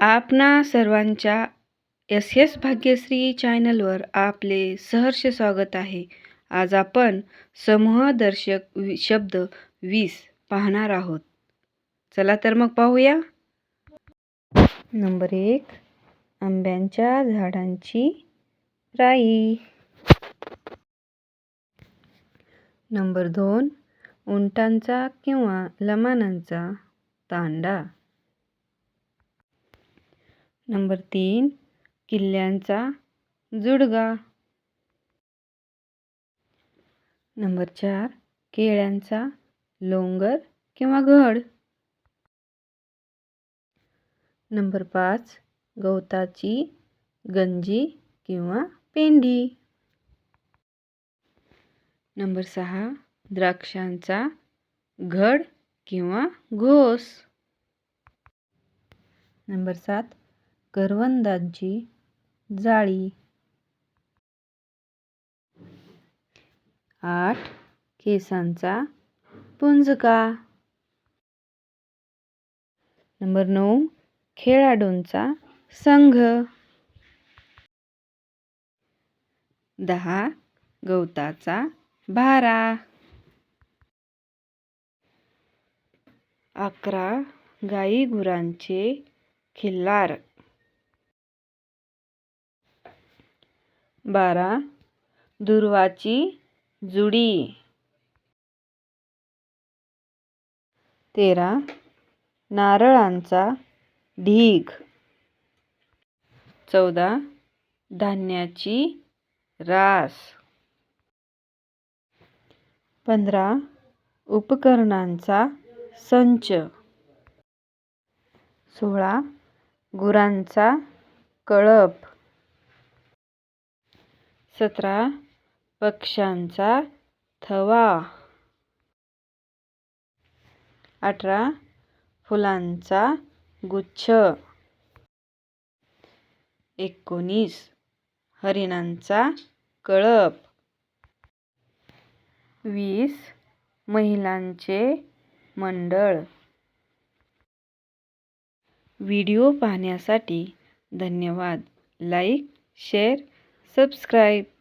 आपणा सर्वांच्या S S Bhagyashree चॅनलवर आपले सहर्ष स्वागत आहे. आज आपण समूहदर्शक वि शब्द वीस पाहणार आहोत. चला तर मग पाहूया. नंबर एक आंब्यांच्या झाडांची राई. नंबर दोन उंटांचा किंवा लमानांचा तांडा. नंबर तीन किल्ल्यांचा जुडगा. नंबर चार केळ्यांचा लोंगर किंवा घड नंबर पाच गवताची गंजी किंवा पेंडी नंबर सहा द्राक्षांचा घड किंवा घोस. नंबर सात करवंदाची जाळी. आठ. केसांचा पुंजका. नंबर नऊ. खेळाडूंचा संघ. दहा. गवताचा भारा. अकरा. गाई गुरांचे खिल्लार. बारा. दुर्वाची जुडी. तेरा. नारळांचा ढीग. चौदा. धान्याची रास. पंधरा. उपकरणांचा संच. सोळा. गुरांचा कळप. सतरा पक्ष्यांचा थवा. अठरा फुलांचा गुच्छ. एकोणीस हरिणांचा कळप. वीस महिलांचे मंडळ. व्हिडिओ पाहण्यासाठी धन्यवाद. Like share subscribe.